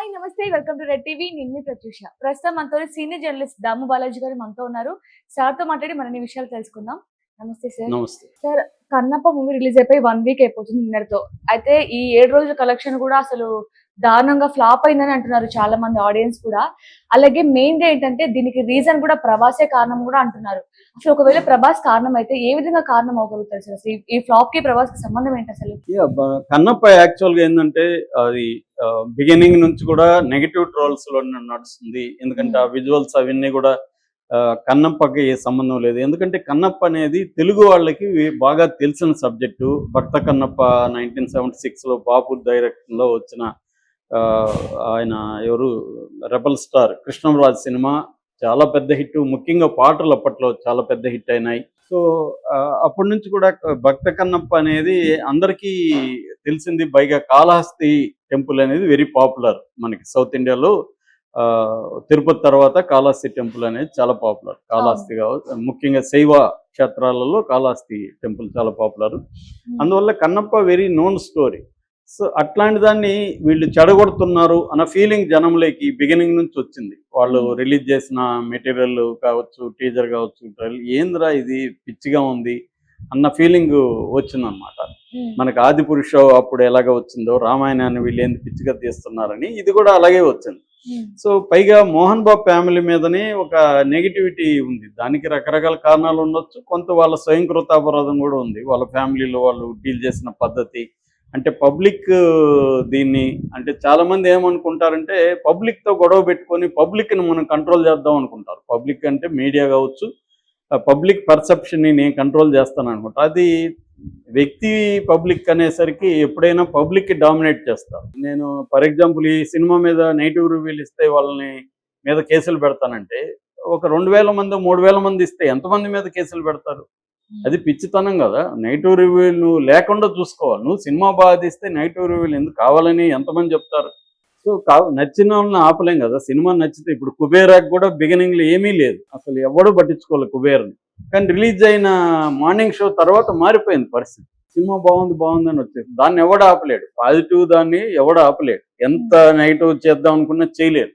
Hi నమస్తే welcome to red TV. నేను మీ ప్రత్యూష. ప్రస్తుతం మనతో సీనియర్ జర్నలిస్ట్ దాము బాలాజీ గారు మనతో ఉన్నారు. సార్తో మాట్లాడి మరిన్ని విషయాలు తెలుసుకుందాం. నమస్తే సార్. నమస్తే. సార్ కన్నప్ప మూవీ రిలీజ్ అయిపోయి వన్ వీక్ అయిపోతుంది నిన్నటితో. అయితే ఈ ఏడు రోజుల కలెక్షన్ కూడా అసలు దారుణంగా ఫ్లాప్ అయిందని అంటున్నారు చాలా మంది ఆడియన్స్ కూడా. అలాగే మెయిన్గా ఏంటంటే దీనికి రీజన్ కూడా ప్రభాసే కారణం కూడా అంటున్నారు. అసలు ఒకవేళ ప్రభాస్ కారణం అయితే ఏ విధంగా కారణం అవ్వగలుగుతారు సార్? అసలు ఈ- ఫ్లాప్కి ప్రభాస్కి సంబంధం ఏంటి అసలు? కన్నప్ప యాక్చువల్గా ఏంటంటే అది బిగినింగ్ నుంచి కూడా నెగటివ్ ట్రోల్స్లో నడుస్తుంది. ఎందుకంటే ఆ విజువల్స్ అవన్నీ కూడా కన్నప్పకి ఏ సంబంధం లేదు. ఎందుకంటే కన్నప్ప అనేది తెలుగు వాళ్ళకి బాగా తెలిసిన subject Bhakta Kannappa nineteen seventy సిక్స్లో బాపు డైరెక్షన్లో వచ్చిన ఆయన ఎవరు? Rebel star. కృష్ణరాజ్ సినిమా చాలా పెద్ద హిట్. ముఖ్యంగా పాటలు అప్పట్లో చాలా పెద్ద హిట్ అయినాయి. సో అప్పటి నుంచి కూడా భక్త కన్నప్ప అనేది అందరికీ తెలిసింది. పైగా కాళహస్తి టెంపుల్ అనేది వెరీ పాపులర్ మనకి. సౌత్ ఇండియాలో తిరుపతి తర్వాత కాళహస్తి టెంపుల్ అనేది చాలా పాపులర్. కాళహస్తి కావచ్చు ముఖ్యంగా శైవ క్షేత్రాలలో కాళహస్తి టెంపుల్ చాలా పాపులర్. అందువల్ల Kannappa very known story. So అట్లాంటి దాన్ని వీళ్ళు చెడగొడుతున్నారు అన్న ఫీలింగ్ జనంలోకి బిగినింగ్ నుంచి వచ్చింది వాళ్ళు. రిలీజ్ చేసిన మెటీరియల్ కావచ్చు టీజర్ కావచ్చు ఏంద్రా ఇది పిచ్చిగా ఉంది అన్న ఫీలింగ్ వచ్చిందనమాట. మనకి ఆది పురుష అప్పుడు ఎలాగ వచ్చిందో రామాయణాన్ని వీళ్ళు ఏంది పిచ్చిగా తీస్తున్నారని ఇది కూడా అలాగే వచ్చింది. సో పైగా మోహన్ బాబు ఫ్యామిలీ మీదనే ఒక నెగిటివిటీ ఉంది దానికి రకరకాల కారణాలు ఉండొచ్చు కొంత వాళ్ళ స్వయంకృతాపరాధం కూడా ఉంది వాళ్ళ ఫ్యామిలీలో వాళ్ళు డీల్ చేసిన పద్ధతి అంటే పబ్లిక్ దీన్ని అంటే చాలా మంది ఏమనుకుంటారంటే పబ్లిక్తో గొడవ పెట్టుకొని పబ్లిక్ని మనం కంట్రోల్ చేద్దాం అనుకుంటారు. పబ్లిక్ అంటే మీడియా కావచ్చు పబ్లిక్ పర్సెప్షన్ని నేను కంట్రోల్ చేస్తాను అనుకుంటా అది వ్యక్తి పబ్లిక్ అనేసరికి ఎప్పుడైనా పబ్లిక్ డామినేట్ చేస్తారు. నేను ఫర్ ఎగ్జాంపుల్ ఈ సినిమా మీద నెగిటివ్ రివ్యూలు ఇస్తే వాళ్ళని మీద కేసులు పెడతానంటే ఒక రెండు వేల మంది మూడు వేల మంది ఇస్తే ఎంతమంది మీద కేసులు పెడతారు? అది పిచ్చితనం కదా. నెగిటివ్ రివ్యూలు నువ్వు లేకుండా చూసుకోవాలి. నువ్వు సినిమా బాగా తీస్తే నెగిటివ్ రివ్యూలు ఎందుకు కావాలని ఎంతమంది చెప్తారు? సో నచ్చిన వాళ్ళని ఆపలేం కదా. సినిమా నచ్చితే ఇప్పుడు కుబేరాకి కూడా బిగినింగ్లో ఏమీ లేదు. అసలు ఎవడు పట్టించుకోవాలి కుబేర్ని. కానీ రిలీజ్ అయిన మార్నింగ్ షో తర్వాత మారిపోయింది పరిస్థితి. సినిమా బాగుంది బాగుంది అని వచ్చేసి. దాన్ని ఎవడు ఆపలేడు? పాజిటివ్ దాన్ని ఎవడు ఆపలేడు? ఎంత నెగిటివ్ చేద్దాం అనుకున్నా చేయలేరు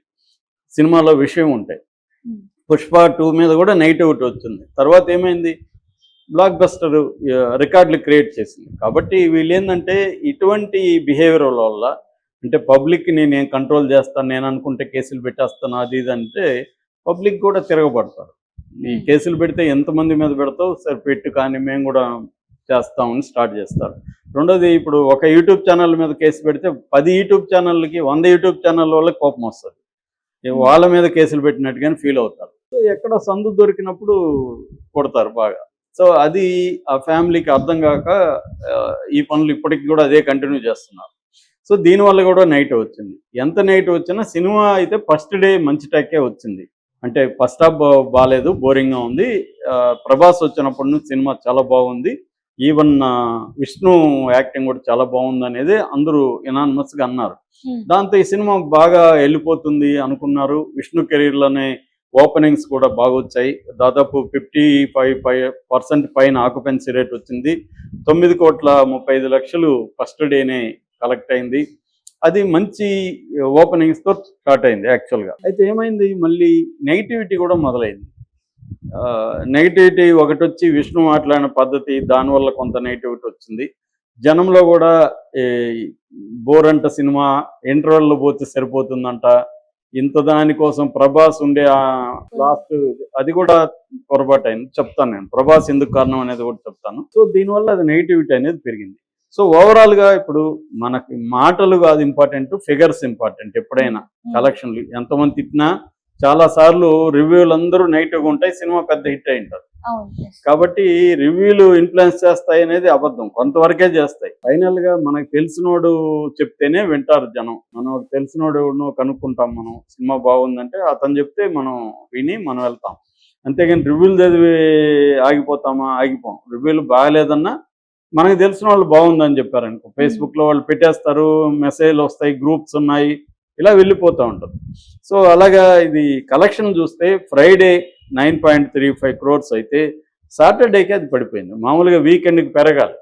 సినిమాలో విషయం ఉంటాయి. పుష్ప టూ మీద కూడా నెగిటివిటీ వచ్చింది. తర్వాత ఏమైంది? బ్లాక్ బస్టర్ రికార్డులు క్రియేట్ చేసింది. కాబట్టి వీళ్ళు ఏంటంటే ఇటువంటి బిహేవియర్ వల్ల అంటే పబ్లిక్ని నేను కంట్రోల్ చేస్తాను నేను అనుకుంటే కేసులు పెట్టేస్తాను అది ఇది అంటే పబ్లిక్ కూడా తిరగబడతారు. ఈ Hmm. కేసులు పెడితే ఎంతమంది మీద పెడతావు? సరే పెట్టు కానీ మేము కూడా చేస్తామని స్టార్ట్ చేస్తారు. రెండోది ఇప్పుడు ఒక యూట్యూబ్ ఛానల్ మీద కేసు పెడితే పది యూట్యూబ్ ఛానళ్ళకి వంద యూట్యూబ్ ఛానల్ వాళ్ళకి కోపం వస్తుంది. ఏ వాళ్ళ మీద కేసులు పెట్టినట్టుగానే ఫీల్ అవుతారు. ఎక్కడ సందు దొరికినప్పుడు కొడతారు బాగా. సో అది ఆ ఫ్యామిలీకి అర్థం కాక ఈ పనులు ఇప్పటికి కూడా అదే కంటిన్యూ చేస్తున్నారు. సో దీనివల్ల కూడా నైట్ వచ్చింది. ఎంత నైట్ వచ్చినా సినిమా అయితే ఫస్ట్ డే మంచి టెక్కే వచ్చింది. అంటే ఫస్ట్ హాఫ్ బాగాలేదు బోరింగ్గా ఉంది. ప్రభాస్ వచ్చినప్పటి నుంచి సినిమా చాలా బాగుంది. ఈవెన్ విష్ణు యాక్టింగ్ కూడా చాలా బాగుంది అనేది అందరూ గా అన్నారు. దాంతో ఈ సినిమా బాగా వెళ్ళిపోతుంది అనుకున్నారు. విష్ణు కెరీర్లోనే ఓపెనింగ్స్ కూడా బాగా వచ్చాయి దాదాపు ఫిఫ్టీ ఫైవ్ ఫైవ్ పర్సెంట్ పైన ఆక్యుపెన్సీ రేట్ వచ్చింది. తొమ్మిది కోట్ల ముప్పై ఐదు లక్షలు ఫస్ట్ డేనే కలెక్ట్ అయింది. అది మంచి ఓపెనింగ్స్తో స్టార్ట్ అయింది యాక్చువల్గా అయితే ఏమైంది? మళ్ళీ నెగిటివిటీ కూడా మొదలైంది. నెగిటివిటీ ఒకటి వచ్చి విష్ణు మాట్లాడిన పద్ధతి దానివల్ల కొంత నెగిటివిటీ వచ్చింది. జనంలో కూడా బోర్ అంట సినిమా ఇంటర్వెల్లో పోతే సరిపోతుందంట. ఇంత దానికోసం ప్రభాస్ ఉండే ఆ లాస్ట్ అది కూడా పొరపాటు అయింది చెప్తాను నేను. ప్రభాస్ ఎందుకు కారణం అనేది కూడా చెప్తాను. సో దీనివల్ల అది నెగిటివిటీ అనేది పెరిగింది. సో ఓవరాల్గా ఇప్పుడు మనకి మాటలు కాదు ఇంపార్టెంట్ ఫిగర్స్ ఇంపార్టెంట్ ఎప్పుడైనా. కలెక్షన్లు. ఎంతమంది తిట్టినా చాలా సార్లు రివ్యూలు అందరూ నెగిటివ్గా ఉంటాయి సినిమా పెద్ద హిట్ అయి yes. కాబట్టి రివ్యూలు ఇన్ఫ్లుయెన్స్ చేస్తాయి అనేది అబద్ధం కొంతవరకే చేస్తాయి. ఫైనల్గా మనకు తెలిసినోడు చెప్తేనే వింటారు జనం. మనం తెలిసినోడు కనుక్కుంటాం మనం సినిమా బాగుందంటే అతను చెప్తే మనం విని మనం వెళ్తాం. అంతేగాని రివ్యూలు చదివి ఆగిపోతామా? ఆగిపోం. రివ్యూలు బాగాలేదన్నా మనకు తెలిసిన వాళ్ళు బాగుందని చెప్పారనుకో. ఫేస్బుక్లో వాళ్ళు పెట్టేస్తారు మెసేజ్లు వస్తాయి గ్రూప్స్ ఉన్నాయి. ఇలా వెళ్ళిపోతూ ఉంటుంది సో అలాగా ఇది కలెక్షన్ చూస్తే Friday nine point three five crores అయితే సాటర్డేకి అది పడిపోయింది. మామూలుగా వీకెండ్కి పెరగాలి.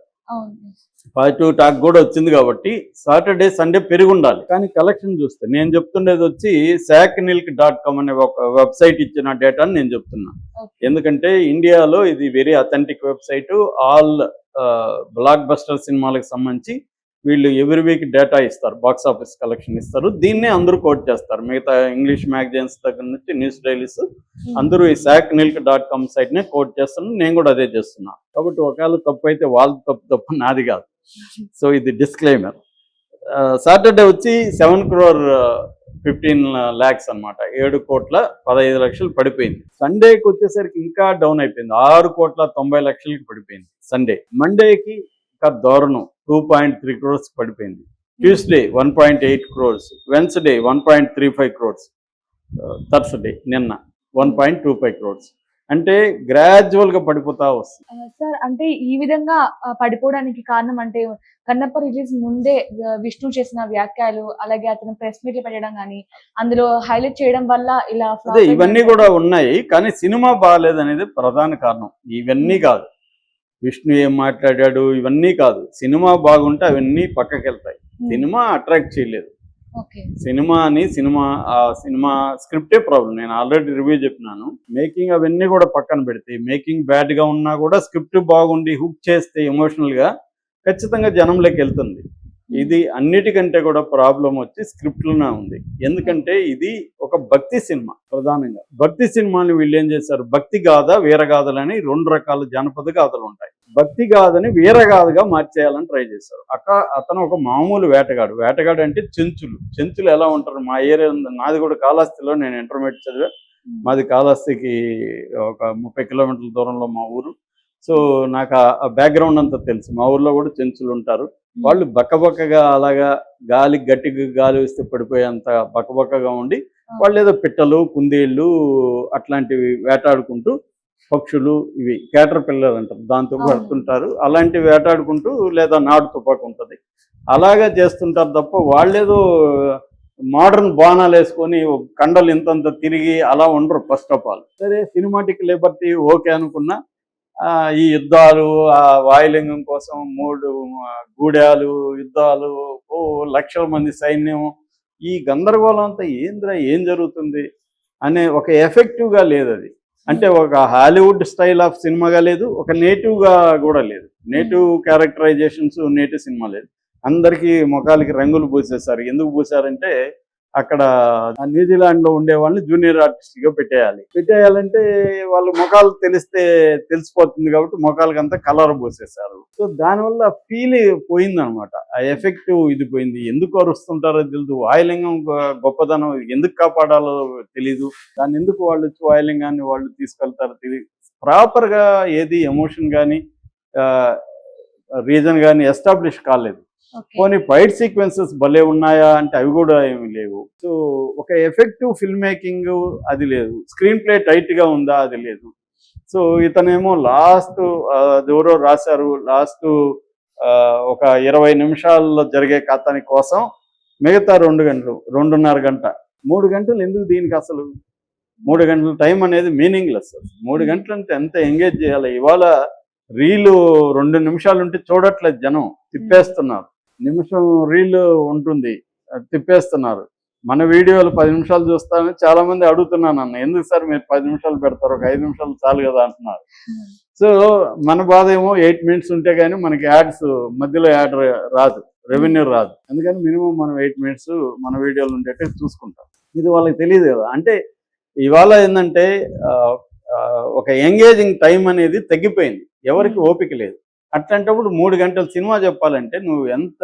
పాజిటివ్ టాక్ కూడా వచ్చింది కాబట్టి సాటర్డే సండే పెరిగి ఉండాలి కానీ కలెక్షన్ చూస్తే నేను చెప్తుండేది వచ్చి శాక్ మిల్క్ డాట్ కామ్ అనే ఒక వెబ్సైట్ ఇచ్చిన డేటాని నేను చెప్తున్నా. ఎందుకంటే ఇండియాలో ఇది very authentic website all blockbuster సినిమాలకు సంబంధించి వీళ్ళు ఎవ్రీ వీక్ డేటా ఇస్తారు బాక్స్ ఆఫీస్ కలెక్షన్ ఇస్తారు. దీన్నే అందరూ కోట్ చేస్తారు. మిగతా ఇంగ్లీష్ మ్యాగజైన్స్ దగ్గర నుంచి న్యూస్ డైలీస్ అందరూ ఈ శాక్ నిల్క్ డాట్ కామ్ సైట్ నే కోట్ చేస్తున్నారు. నేను కూడా అదే చేస్తున్నా. కాబట్టి ఒకవేళ తప్పు అయితే వాళ్ళది తప్పు తప్పు నాది కాదు. సో ఇది డిస్క్లైమర్ సాటర్డే వచ్చి సెవెన్ క్రోర్ ఫిఫ్టీన్ ల్యాక్స్ అన్నమాట. ఏడు కోట్ల పదహైదు లక్షలు పడిపోయింది. సండేకి వచ్చేసరికి ఇంకా డౌన్ అయిపోయింది. ఆరు కోట్ల తొంభై లక్షలకి పడిపోయింది. సండే మండేకి ఇంకా దారుణం. టూ పాయింట్ త్రీ క్రోర్స్ పడిపోయింది. Tuesday one point eight crores Wednesday one point three five crores Thursday నిన్న one point two five crores అంటే గ్రాడ్యువల్గా పడిపోతా వస్తుంది. సార్ అంటే ఈ విధంగా ఆ, పడిపోవడానికి కారణం అంటే కన్నప్ప రిలీజ్ ముందే ఆ, విష్ణు చేసిన వ్యాఖ్యలు అలాగే అతను ప్రెస్ మీట్లు పెట్టడం కానీ అందులో హైలైట్ చేయడం వల్ల ఇలా ఇవన్నీ కూడా ఉన్నాయి కానీ సినిమా బాగాలేదనేది ప్రధాన కారణం. ఇవన్నీ కాదు. విష్ణు ఏం మాట్లాడాడు? ఇవన్నీ కాదు. సినిమా బాగుంటే అవన్నీ పక్కకి వెళ్తాయి ఉమ్, సినిమా అట్రాక్ట్ చేయలేదు. ఓకే. సినిమాని సినిమా ఆ సినిమా స్క్రిప్టే ప్రాబ్లం నేను ఆల్రెడీ రివ్యూ చెప్పినాను. మేకింగ్ అవన్నీ కూడా పక్కన పెడితే మేకింగ్ బ్యాడ్గా ఉన్నా కూడా స్క్రిప్ట్ బాగుండి హుక్ చేస్తే ఎమోషనల్గా ఖచ్చితంగా జనంలోకి వెళ్తుంది. ఇది అన్నిటికంటే కూడా ప్రాబ్లం వచ్చి స్క్రిప్ట్లోనే ఉంది. ఎందుకంటే ఇది ఒక భక్తి సినిమా ప్రధానంగా. భక్తి సినిమాని వీళ్ళు ఏం చేశారు? భక్తి గాథ వీరగాథలని రెండు రకాల జానపద గాథలు ఉంటాయి. భక్తి గాథని వీరగాథగా మార్చేయాలని ట్రై చేశారు. అక్క అతను ఒక మామూలు వేటగాడు. వేటగాడు అంటే చెంచులు. చెంచులు ఎలా ఉంటారు? మా ఏరియా నాది కూడా కాళహస్తిలో నేను ఇంటర్మీడియట్ చదివా. మాది కాళహస్తికి ఒక ముప్పై కిలోమీటర్ల దూరంలో మా ఊరు. సో నాకు ఆ బ్యాక్గ్రౌండ్ అంతా తెలుసు. మా ఊర్లో కూడా చెంచులు ఉంటారు. వాళ్ళు బక్కబక్కగా అలాగా గాలి గట్టిగా గాలి వస్తే పడిపోయేంత బక్కబక్కగా ఉండి వాళ్ళు ఏదో పిట్టలు కుందేళ్ళు అట్లాంటివి వేటాడుకుంటూ పక్షులు ఇవి కేటర్ పిల్లలు అంటారు. దాంతో. పడుతుంటారు. అలాంటివి వేటాడుకుంటూ లేదా నాటు తుపాకు ఉంటుంది. అలాగా చేస్తుంటారు తప్ప వాళ్ళేదో మోడర్న్ బాణాలు వేసుకొని కండలు ఇంతంత తిరిగి అలా ఉండరు ఫస్ట్ ఆఫ్ ఆల్. సరే సినిమాటిక్ లిబర్టీ ఓకే అనుకున్నా. ఈ యుద్ధాలు ఆ వాయులింగం కోసం మూడు గూడాలు యుద్ధాలు ఓ లక్షల మంది సైన్యం ఈ గందరగోళం అంతా ఏంద్రా ఏం జరుగుతుంది అనే ఒక ఎఫెక్టివ్గా లేదు అది. అంటే ఒక హాలీవుడ్ స్టైల్ ఆఫ్ సినిమాగా లేదు ఒక నేటివ్గా కూడా లేదు. నేటివ్ క్యారెక్టరైజేషన్స్ నేటివ్ సినిమా లేదు. అందరికీ ముఖాలకి రంగులు పూసేశారు. ఎందుకు పూసారంటే అక్కడ న్యూజిలాండ్లో ఉండే వాళ్ళని జూనియర్ ఆర్టిస్ట్గా పెట్టేయాలి. పెట్టేయాలంటే వాళ్ళు ముఖాలు తెలిస్తే తెలిసిపోతుంది కాబట్టి ముఖాలకి అంతా కలర్ పోసేసారు సో దానివల్ల ఫీల్ పోయింది అనమాట ఆ ఎఫెక్ట్ ఇది పోయింది. ఎందుకు అరుస్తుంటారో తెలియదు వాయులింగం గొ- గొప్పదనం ఎందుకు కాపాడాలో తెలీదు. దాన్ని ఎందుకు వాళ్ళు వచ్చి వాయులింగాన్ని వాళ్ళు తీసుకెళ్తారో తెలియదు ప్రాపర్గా ఏది ఎమోషన్ కానీ రీజన్ కానీ ఎస్టాబ్లిష్ కాలేదు. ఓకే. పోనీ ఫైట్ సీక్వెన్సెస్ భలే ఉన్నాయా అంటే అవి కూడా ఏమి లేవు. సో ఒక ఎఫెక్టివ్ ఫిల్మ్ మేకింగ్ అది లేదు. స్క్రీన్ ప్లే టైట్గా ఉందా అది లేదు. సో ఇతనేమో లాస్ట్ ఎవరో రాశారు లాస్ట్ ఒక ఇరవై నిమిషాల్లో జరిగే కథని కోసం మిగతా రెండు గంటలు రెండున్నర గంట. మూడు గంటలు ఎందుకు దీనికి అసలు? మూడు గంటల టైం అనేది మీనింగ్లెస్. మూడు గంటలు అంటే ఎంత ఎంగేజ్ చేయాలి? ఇవాళ రీలు రెండు నిమిషాలు ఉంటే చూడట్లేదు జనం. తిప్పేస్తున్నారు. నిమిషం రీల్ ఉంటుంది. తిప్పేస్తున్నారు. మన వీడియోలు పది నిమిషాలు చూస్తాను. చాలా మంది అడుగుతున్నాను అన్న ఎందుకు సార్ మీరు పది నిమిషాలు పెడతారు? ఒక ఐదు నిమిషాలు చాలు కదా అంటున్నారు. సో మన బాధ ఏమో ఎయిట్ మినిట్స్ ఉంటే కానీ మనకి యాడ్స్ మధ్యలో యాడ్ రాదు. రెవెన్యూ రాదు. అందుకని మినిమం మనం ఎయిట్ మినిట్స్ మన వీడియోలు ఉండేట్టు చూసుకుంటాం. ఇది వాళ్ళకి తెలియదు కదా. అంటే ఇవాళ ఏంటంటే ఒక ఎంగేజింగ్ టైం అనేది తగ్గిపోయింది. ఎవరికి ఓపిక లేదు. అట్లాంటప్పుడు మూడు గంటల సినిమా చెప్పాలంటే నువ్వు ఎంత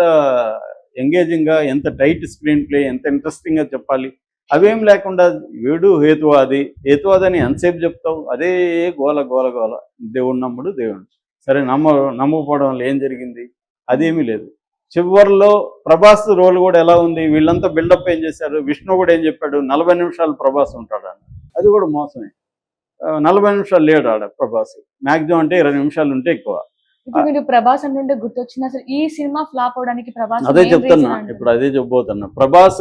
ఎంగేజింగ్గా ఎంత టైట్ స్క్రీన్ ప్లే ఎంత ఇంట్రెస్టింగ్గా చెప్పాలి? అవేం లేకుండా వీడు హేతువాది హేతువాది అని ఎంతసేపు చెప్తావు? అదే గోల గోల గోల. దేవుడు నమ్ముడు దేవుడు సరే నమ్మ నమ్మకపోవడం వల్ల ఏం జరిగింది? అదేమీ లేదు. చివరిలో ప్రభాస్ రోల్ కూడా ఎలా ఉంది? వీళ్ళంతా బిల్డప్ ఏం చేశారు? విష్ణు కూడా ఏం చెప్పాడు? నలభై నిమిషాలు ప్రభాస్ ఉంటాడు అన్న అది కూడా మోసమే. నలభై నిమిషాలు లేడు ఆడ ప్రభాస్. మ్యాక్సిమం అంటే ఇరవై నిమిషాలు ఉంటే ఎక్కువ. ఇప్పుడు మీరు ప్రభాస్ అంటుంటే గుర్తొచ్చింది. అసలు ఈ సినిమా ఫ్లాప్ అవడానికి ప్రభాస్ అదే చెప్తున్నా. ఇప్పుడు అదే చెప్పబోతున్నా. ప్రభాస్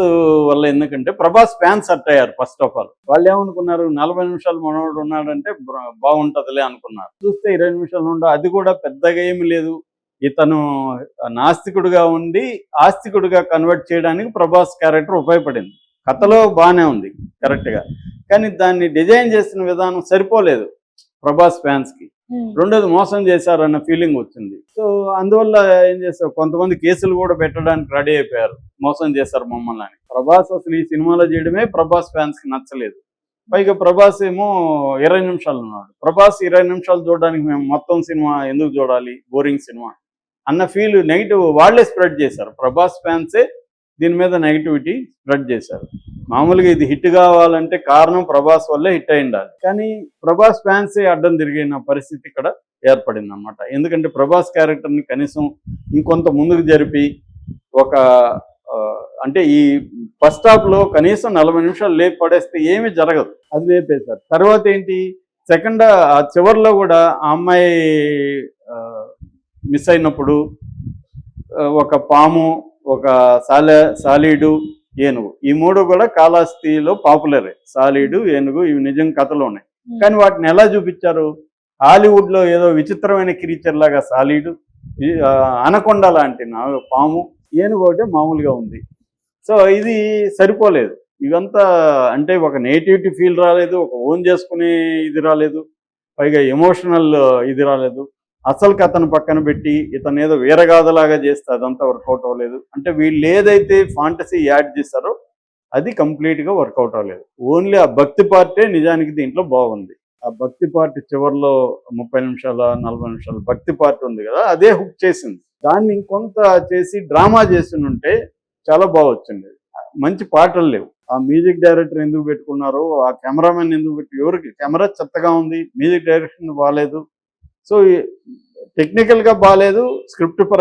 వల్ల ఎందుకంటే ప్రభాస్ ఫ్యాన్స్ అట్ అయ్యారు ఫస్ట్ ఆఫ్ ఆల్ వాళ్ళు ఏమనుకున్నారు? నలభై నిమిషాలు మనోడు ఉన్నాడంటే బాగుంటదిలే అనుకున్నారు. చూస్తే ఇరవై నిమిషాలు ఉండ అది కూడా పెద్దగా ఏమి లేదు. ఇతను నాస్తికుడిగా ఉండి ఆస్తికుడిగా కన్వర్ట్ చేయడానికి ప్రభాస్ క్యారెక్టర్ ఉపయోగపడింది. కథలో బాగానే ఉంది కరెక్ట్గా కానీ దాన్ని డిజైన్ చేసిన విధానం సరిపోలేదు ప్రభాస్ ఫ్యాన్స్కి రెండోది మోసం చేశారన్న ఫీలింగ్ వచ్చింది. సో అందువల్ల ఏం చేస్తారు కొంతమంది కేసులు కూడా పెట్టడానికి రెడీ అయిపోయారు. మోసం చేశారు మమ్మల్ని అని. ప్రభాస్ అసలు ఈ సినిమాలో చేయడమే ప్రభాస్ ఫ్యాన్స్కి నచ్చలేదు. పైగా ప్రభాస్ ఏమో ఇరవై నిమిషాలు ఉన్నాడు. ప్రభాస్ ఇరవై నిమిషాలు చూడడానికి మేము మొత్తం సినిమా ఎందుకు చూడాలి? Boring cinema. అన్న ఫీల్ నెగిటివ్ వాళ్ళే స్ప్రెడ్ చేశారు. ప్రభాస్ ఫ్యాన్సే దీని మీద నెగిటివిటీ స్ప్రెడ్ చేశారు. మామూలుగా ఇది హిట్ కావాలంటే కారణం ప్రభాస్ వల్లే హిట్ అయిండాలి. కానీ ప్రభాస్ ఫ్యాన్సే అడ్డం తిరిగిన పరిస్థితి ఇక్కడ ఏర్పడింది అనమాట ఎందుకంటే ప్రభాస్ క్యారెక్టర్ని కనీసం ఇంకొంత ముందుకు జరిపి ఒక అంటే ఈ ఫస్ట్ స్టాప్లో కనీసం నలభై నిమిషాలు లేపి పడేస్తే ఏమీ జరగదు. అది లేపేశారు. తర్వాత ఏంటి? సెకండ్ ఆ చివరిలో కూడా ఆ అమ్మాయి మిస్ అయినప్పుడు ఒక పాము ఒక సాల సాలీడు ఏనుగు. ఈ మూడు కూడా కాళహస్తిలో పాపులరే. సాలీడు ఏనుగు ఇవి నిజం కథలు ఉన్నాయి. కానీ వాటిని ఎలా చూపించారు? హాలీవుడ్లో ఏదో విచిత్రమైన క్రీచర్ లాగా సాలీడు అనకొండ లాంటి పాము. ఏనుగు ఒకటే మామూలుగా ఉంది. సో ఇది సరిపోలేదు. ఇదంతా అంటే ఒక నేటివిటీ ఫీల్ రాలేదు ఒక ఓన్ చేసుకునే ఇది రాలేదు. పైగా ఎమోషనల్ ఇది రాలేదు. అసలు కథను పక్కన పెట్టి ఇతను ఏదో వీరగాథలాగా చేస్తే అదంతా వర్కౌట్ అవ్వలేదు. అంటే వీళ్ళు ఏదైతే ఫాంటసీ యాడ్ చేస్తారో అది కంప్లీట్గా గా వర్కౌట్ అవ్వలేదు. ఓన్లీ ఆ భక్తి పార్టే నిజానికి దీంట్లో బాగుంది. ఆ భక్తి పార్ట్ చివరిలో ముప్పై నిమిషాల నలభై నిమిషాల భక్తి పార్ట్ ఉంది కదా అదే హుక్ చేసింది. దాన్ని ఇంకొంత చేసి డ్రామా చేసి ఉంటే చాలా బాగొచ్చింది మంచి పాటలు లేవు. ఆ మ్యూజిక్ డైరెక్టర్ ఎందుకు పెట్టుకున్నారు ఆ కెమెరామెన్ ఎందుకు పెట్టి ఎవరికి కెమెరా చెత్తగా ఉంది మ్యూజిక్ డైరెక్షన్ బాగాలేదు సో టెక్నికల్గా బాగాలేదు స్క్రిప్ట్